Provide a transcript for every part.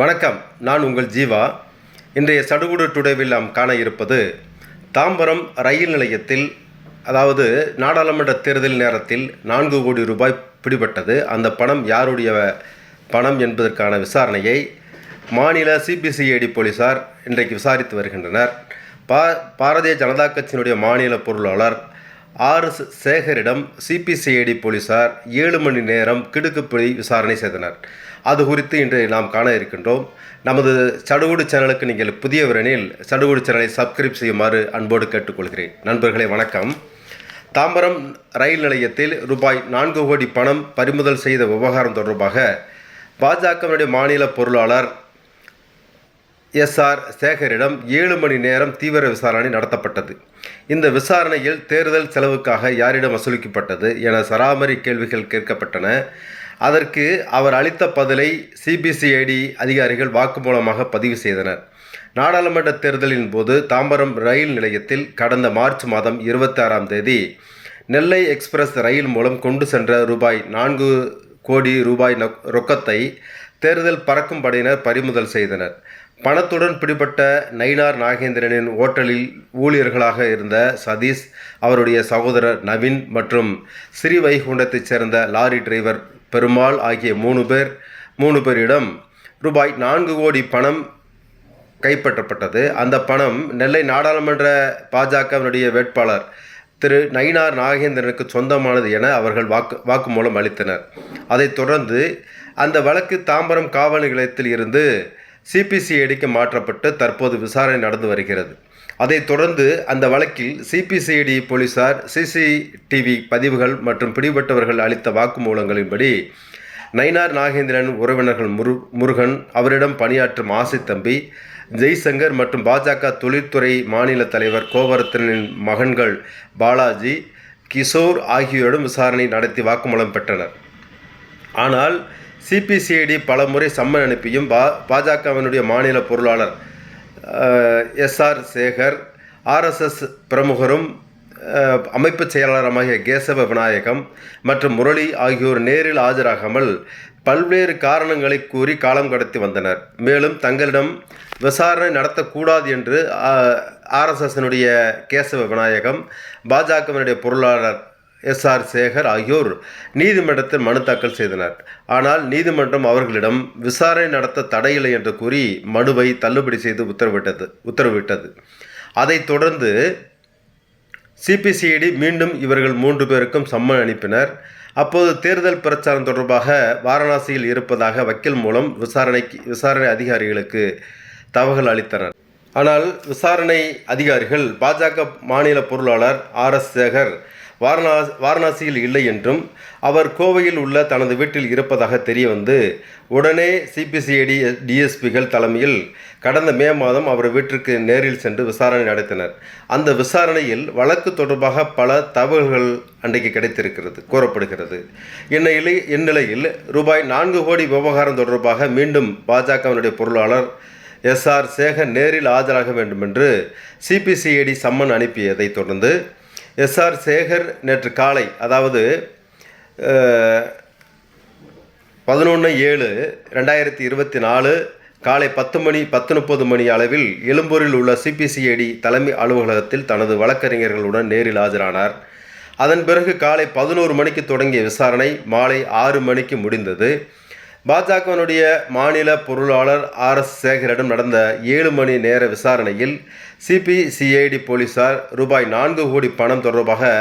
வணக்கம். நான் உங்கள் ஜீவா. இன்றைய சடுகுடு டுடேவில் நாம் காண இருப்பது தாம்பரம் ரயில் நிலையத்தில் அதாவது நாடாளுமன்ற தேர்தல் நேரத்தில் நான்கு கோடி ரூபாய் பிடிபட்டது. அந்த பணம் யாருடைய பணம் என்பதற்கான விசாரணையை மாநில சிபிசிஐடி போலீசார் இன்றைக்கு விசாரித்து வருகின்றனர். பா பாரதிய ஜனதா கட்சியினுடைய மாநில பொருளாளர் ஆர் சேகரிடம் சிபிசிஐடி போலீசார் ஏழு மணி நேரம் கிடுக்குப்பிடி விசாரணை செய்தனர். அது குறித்து இன்று நாம் காண இருக்கின்றோம். நமது சடுகுடு சேனலுக்கு நீங்கள் புதியவரெனில் சடுகுடு சேனலை சப்ஸ்கிரைப் செய்யுமாறு அன்போடு கேட்டுக்கொள்கிறேன். நண்பர்களே வணக்கம். தாம்பரம் ரயில் நிலையத்தில் ரூபாய் நான்கு கோடி பணம் பறிமுதல் செய்த விவகாரம் தொடர்பாக பாஜகவினுடைய மாநில பொருளாளர் எஸ்ஆர் சேகரிடம் ஏழு மணி நேரம் தீவிர விசாரணை நடத்தப்பட்டது. இந்த விசாரணையில் தேர்தல் செலவுக்காக யாரிடம் வசூலிக்கப்பட்டது என சராமரி கேள்விகள் கேட்கப்பட்டன. அதற்கு அவர் அளித்த பதிலை சிபிசிஐடி அதிகாரிகள் வாக்குமூலமாக பதிவு செய்தனர். நாடாளுமன்ற தேர்தலின் போது தாம்பரம் ரயில் நிலையத்தில் கடந்த மார்ச் மாதம் இருபத்தாறாம் தேதி நெல்லை எக்ஸ்பிரஸ் ரயில் மூலம் கொண்டு சென்ற ரூபாய் நான்கு கோடி ரூபாய் ரொக்கத்தை தேர்தல் பறக்கும் படையினர் பறிமுதல் செய்தனர். பணத்துடன் பிடிபட்ட நயினார் நாகேந்திரனின் ஓட்டலில் ஊழியர்களாக இருந்த சதீஷ் அவருடைய சகோதரர் நவீன் மற்றும் ஸ்ரீவைகுண்டத்தைச் சேர்ந்த லாரி டிரைவர் பெருமாள் ஆகிய மூணு பேர் மூணு பேரிடம் ரூபாய் நான்கு கோடி பணம் கைப்பற்றப்பட்டது. அந்த பணம் நெல்லை நாடாளுமன்ற பாஜகவினுடைய வேட்பாளர் திரு நயினார் நாகேந்திரனுக்கு சொந்தமானது என அவர்கள் வாக்கு வாக்குமூலம் அளித்தனர். அதைத் தொடர்ந்து அந்த வழக்கு தாம்பரம் காவல் நிலையத்தில் இருந்து சிபிசிஐடிக்கு மாற்றப்பட்டு தற்போது விசாரணை நடந்து வருகிறது. அதைத் தொடர்ந்து அந்த வழக்கில் சிபிசிஐடி போலீசார் சிசிடிவி பதிவுகள் மற்றும் பிடிபட்டவர்கள் அளித்த வாக்குமூலங்களின்படி நயினார் நாகேந்திரன் உறவினர்கள் முரு முருகன் அவரிடம் பணியாற்றும் ஆசை தம்பி ஜெய்சங்கர் மற்றும் பாஜக தொழில்துறை மாநில தலைவர் கோவரத்தனின் மகன்கள் பாலாஜி கிஷோர் ஆகியோரிடம் விசாரணை நடத்தி வாக்குமூலம் பெற்றனர். ஆனால் சிபிசிஐடி பலமுறை சம்மன் அனுப்பியும் பா பாஜகவினுடைய மாநில பொருளாளர் எஸ்ஆர் சேகர் ஆர்எஸ்எஸ் பிரமுகரும் அமைப்பு செயலாளருமாகிய கேசவ விநாயகம் மற்றும் முரளி ஆகியோர் நேரில் ஆஜராகாமல் பல்வேறு காரணங்களை கூறி காலம் கடத்தி வந்தனர். மேலும் தங்களிடம் விசாரணை நடத்தக்கூடாது என்று ஆர்எஸ்எஸ்னுடைய கேசவ விநாயகம் பாஜகவினுடைய பொருளாளர் எஸ்ஆர் சேகர் ஆகியோர் நீதிமன்றத்தில் மனு தாக்கல் செய்தனர். ஆனால் நீதிமன்றம் அவர்களிடம் விசாரணை நடத்த தடையில்லை என்று கூறி மனுவை தள்ளுபடி செய்து உத்தரவிட்டது உத்தரவிட்டது. அதைத் தொடர்ந்து சிபிசிஐடி மீண்டும் இவர்கள் மூன்று பேருக்கும் சம்மன் அனுப்பினர். அப்போது தேர்தல் பிரச்சாரம் தொடர்பாக வாரணாசியில் இருப்பதாக வக்கீல் மூலம் விசாரணைக்கு விசாரணை அதிகாரிகளுக்கு தகவல் அளித்தனர். ஆனால் விசாரணை அதிகாரிகள் பாஜக மாநில பொருளாளர் ஆர் எஸ் சேகர் வாரணா வாரணாசியில் இல்லை என்றும் அவர் கோவையில் உள்ள தனது வீட்டில் இருப்பதாக தெரிய வந்து உடனே சிபிசிஐடி டிஎஸ்பிகள் தலைமையில் கடந்த மே மாதம் அவர் வீட்டிற்கு நேரில் சென்று விசாரணை நடத்தினர். அந்த விசாரணையில் வழக்கு தொடர்பாக பல தகவல்கள் அன்றைக்கு கிடைத்திருக்கிறது கூறப்படுகிறது. இந்நிலை இந்நிலையில் ரூபாய் நான்கு கோடி விவகாரம் தொடர்பாக மீண்டும் பாஜகவினுடைய பொருளாளர் எஸ்ஆர் சேகர் நேரில் ஆஜராக வேண்டும் என்று சிபிசிஐடி சம்மன் அனுப்பியதைத் தொடர்ந்து எஸ்ஆர் சேகர் நேற்று காலை அதாவது பதினொன்று ஏழு ரெண்டாயிரத்தி இருபத்தி நாலு காலை பத்து மணி பத்து முப்பது மணி அளவில் எழும்பூரில் உள்ள சிபிசிஐடி தலைமை அலுவலகத்தில் தனது வழக்கறிஞர்களுடன் நேரில் ஆஜரானார். அதன் பிறகு காலை பதினோரு மணிக்கு தொடங்கிய விசாரணை மாலை ஆறு மணிக்கு முடிந்தது. பாஜகவினுடைய மாநில பொருளாளர் ஆர் எஸ் சேகரிடம் நடந்த ஏழு மணி நேர விசாரணையில் சிபிசிஐடி போலீசார் ரூபாய் நான்கு கோடி பணம் தொடர்பாக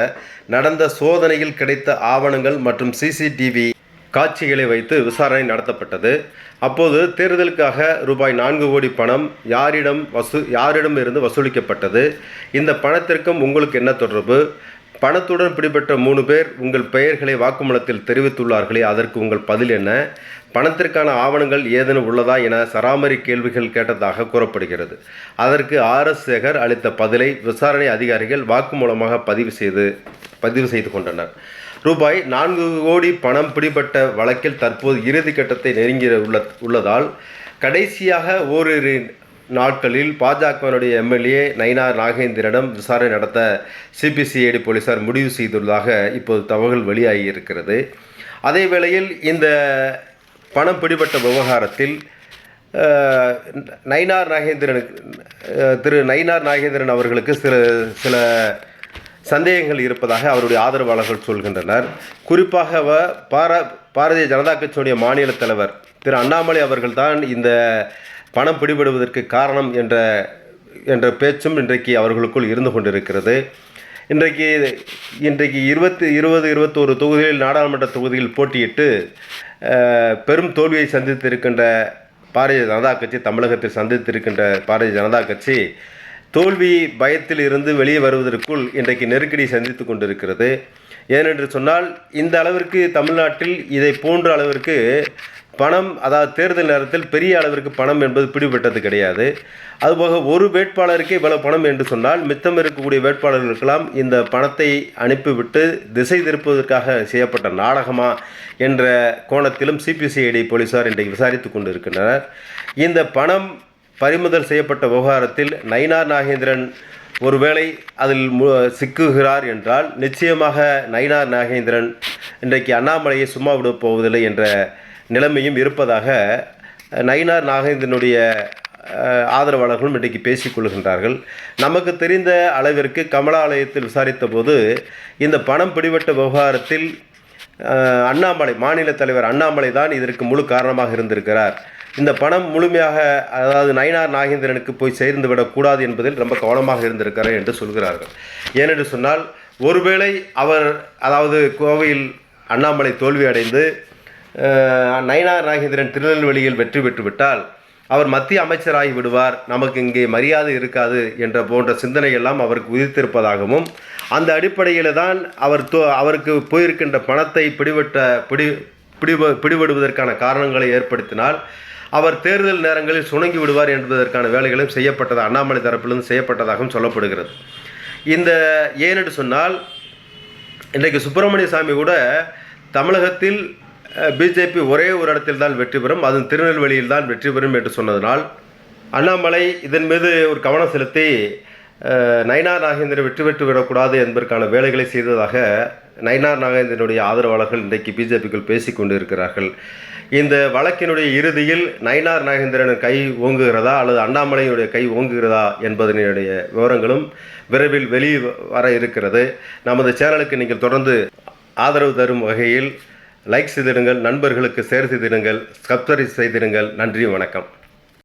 நடந்த சோதனையில் கிடைத்த ஆவணங்கள் மற்றும் சிசிடிவி காட்சிகளை வைத்து விசாரணை நடத்தப்பட்டது. அப்போது தேர்தலுக்காக ரூபாய் நான்கு கோடி பணம் யாரிடம் வசூ யாரிடம் இருந்து வசூலிக்கப்பட்டது. இந்த பணத்திற்கும் உங்களுக்கு என்ன தொடர்பு? பணத்துடன் பிடிபட்ட மூணு பேர் உங்கள் பெயர்களை வாக்குமூலத்தில் தெரிவித்துள்ளார்களே அதற்கு உங்கள் பதில் என்ன? பணத்திற்கான ஆவணங்கள் ஏதேனும் உள்ளதா என சராமரி கேள்விகள் கேட்டதாக கூறப்படுகிறது. அதற்கு ஆர் எஸ் சேகர் அளித்த பதிலை விசாரணை அதிகாரிகள் வாக்குமூலமாக பதிவு செய்து பதிவு செய்து கொண்டனர். ரூபாய் நான்கு கோடி பணம் பிடிபட்ட வழக்கில் தற்போது இறுதி கட்டத்தை நெருங்கி உள்ள உள்ளதால் கடைசியாக ஓரிரு நாட்களில் பாஜகவினுடைய எம்எல்ஏ நயினார் நாகேந்திரனிடம் விசாரணை நடத்த சிபிசிஐடி போலீசார் முடிவு செய்துள்ளதாக இப்போது தகவல் வெளியாகி இருக்கிறது. அதே வேளையில் இந்த பணம் பிடிபட்ட விவகாரத்தில் நயினார் நாகேந்திரனுக்கு திரு நயினார் நாகேந்திரன் அவர்களுக்கு சில சில சந்தேகங்கள் இருப்பதாக அவருடைய ஆதரவாளர்கள் சொல்கின்றனர். குறிப்பாக பார பாரதிய ஜனதா கட்சியுடைய மாநில தலைவர் திரு அண்ணாமலை அவர்கள்தான் இந்த பணம் பிடிபடுவதற்கு காரணம் என்ற என்ற பேச்சும் இன்றைக்கு அவர்களுக்குள் இருந்து கொண்டிருக்கிறது. இன்றைக்கு இன்றைக்கு இருபத்தி இருபது இருபத்தோரு தொகுதிகளில் நாடாளுமன்ற தொகுதியில் போட்டியிட்டு பெரும் தோல்வியை சந்தித்திருக்கின்ற பாரதிய ஜனதா கட்சி தமிழகத்தில் சந்தித்திருக்கின்ற பாரதிய ஜனதா கட்சி தோல்வி பயத்தில் இருந்து வெளியே வருவதற்குள் இன்றைக்கு நெருக்கடி சந்தித்து கொண்டிருக்கிறது. ஏனென்று சொன்னால் இந்த அளவிற்கு தமிழ்நாட்டில் இதை போன்ற அளவிற்கு பணம் அதாவது தேர்தல் நேரத்தில் பெரிய அளவிற்கு பணம் என்பது பிடிபட்டது கிடையாது. அதுபோக ஒரு வேட்பாளருக்கு இவ்வளவு பணம் என்று சொன்னால் மித்தம் இருக்கக்கூடிய வேட்பாளர்களுக்கெல்லாம் இந்த பணத்தை அனுப்பிவிட்டு திசை திருப்புவதற்காக செய்யப்பட்ட நாடகமா என்ற கோணத்திலும் சிபிசிஐடி போலீசார் இன்றைக்கு விசாரித்து கொண்டிருக்கின்றனர். இந்த பணம் பறிமுதல் செய்யப்பட்ட விவகாரத்தில் நயினார் நாகேந்திரன் ஒருவேளை அதில் மு சிக்குகிறார் என்றால் நிச்சயமாக நயினார் நாகேந்திரன் இன்றைக்கு அண்ணாமலையை சும்மா விடப் போவதில்லை என்ற நிலைமையும் இருப்பதாக நயினார் நாகேந்திரனுடைய ஆதரவாளர்களும் இன்றைக்கு பேசிக் கொள்கின்றார்கள். நமக்கு தெரிந்த அளவிற்கு கமலாலயத்தில் விசாரித்த போது இந்த பணம் பிடிபட்ட விவகாரத்தில் அண்ணாமலை மாநில தலைவர் அண்ணாமலை தான் இதற்கு முழு காரணமாக இருந்திருக்கிறார். இந்த பணம் முழுமையாக அதாவது நயினார் நாகேந்திரனுக்கு போய் சேர்ந்து விடக்கூடாது என்பதில் ரொம்ப கவனமாக இருந்திருக்கிறார் என்று சொல்கிறார்கள். ஏனென்று சொன்னால் ஒருவேளை அவர் அதாவது கோவையில் அண்ணாமலை தோல்வி அடைந்து நயினார் நாகேந்திரன் திருநெல்வேலியில் வெற்றி பெற்று விட்டால் அவர் மத்திய அமைச்சராகி விடுவார். நமக்கு இங்கே மரியாதை இருக்காது என்ற போன்ற சிந்தனை எல்லாம் அவருக்கு உதித்திருப்பதாகவும் அந்த அடிப்படையில் தான் அவர் தோ அவருக்கு போயிருக்கின்ற பணத்தை பிடிபட்ட பிடி பிடிப பிடிபடுவதற்கான காரணங்களை ஏற்படுத்தினால் அவர் தேர்தல் நேரங்களில் சுணங்கி விடுவார் என்பதற்கான வேலைகளும் செய்யப்பட்டது அண்ணாமலை தரப்பிலிருந்து செய்யப்பட்டதாகவும் சொல்லப்படுகிறது. இந்த ஏனென்று சொன்னால் இன்றைக்கு சுப்பிரமணிய சாமி கூட தமிழகத்தில் பிஜேபி ஒரே ஒரு இடத்தில் தான் வெற்றி பெறும் அதுவும் திருநெல்வேலியில் தான் வெற்றி பெறும் என்று சொன்னதனால் அண்ணாமலை இதன் மீது ஒரு கவனம் செலுத்தி நயனார் நாகேந்திரன் வெற்றி பெற்று விடக்கூடாது என்பதற்கான வேலைகளை செய்ததாக நயனார் நாகேந்திரனுடைய ஆதரவாளர்கள் இன்றைக்கு பிஜேபிக்குள் பேசிக் கொண்டு இருக்கிறார்கள் இந்த வழக்கினுடைய இறுதியில் நயனார் நாகேந்திரன் கை ஓங்குகிறதா அல்லது அண்ணாமலையினுடைய கை ஓங்குகிறதா என்பதனுடைய விவரங்களும் விரைவில் வெளியே வர இருக்கிறது. நமது சேனலுக்கு நீங்கள் தொடர்ந்து ஆதரவு தரும் வகையில் லைக் செய்திடுங்கள் நண்பர்களுக்கு ஷேர் செய்திடுங்கள் சப்ஸ்கிரைப் செய்திடுங்கள். நன்றி வணக்கம்.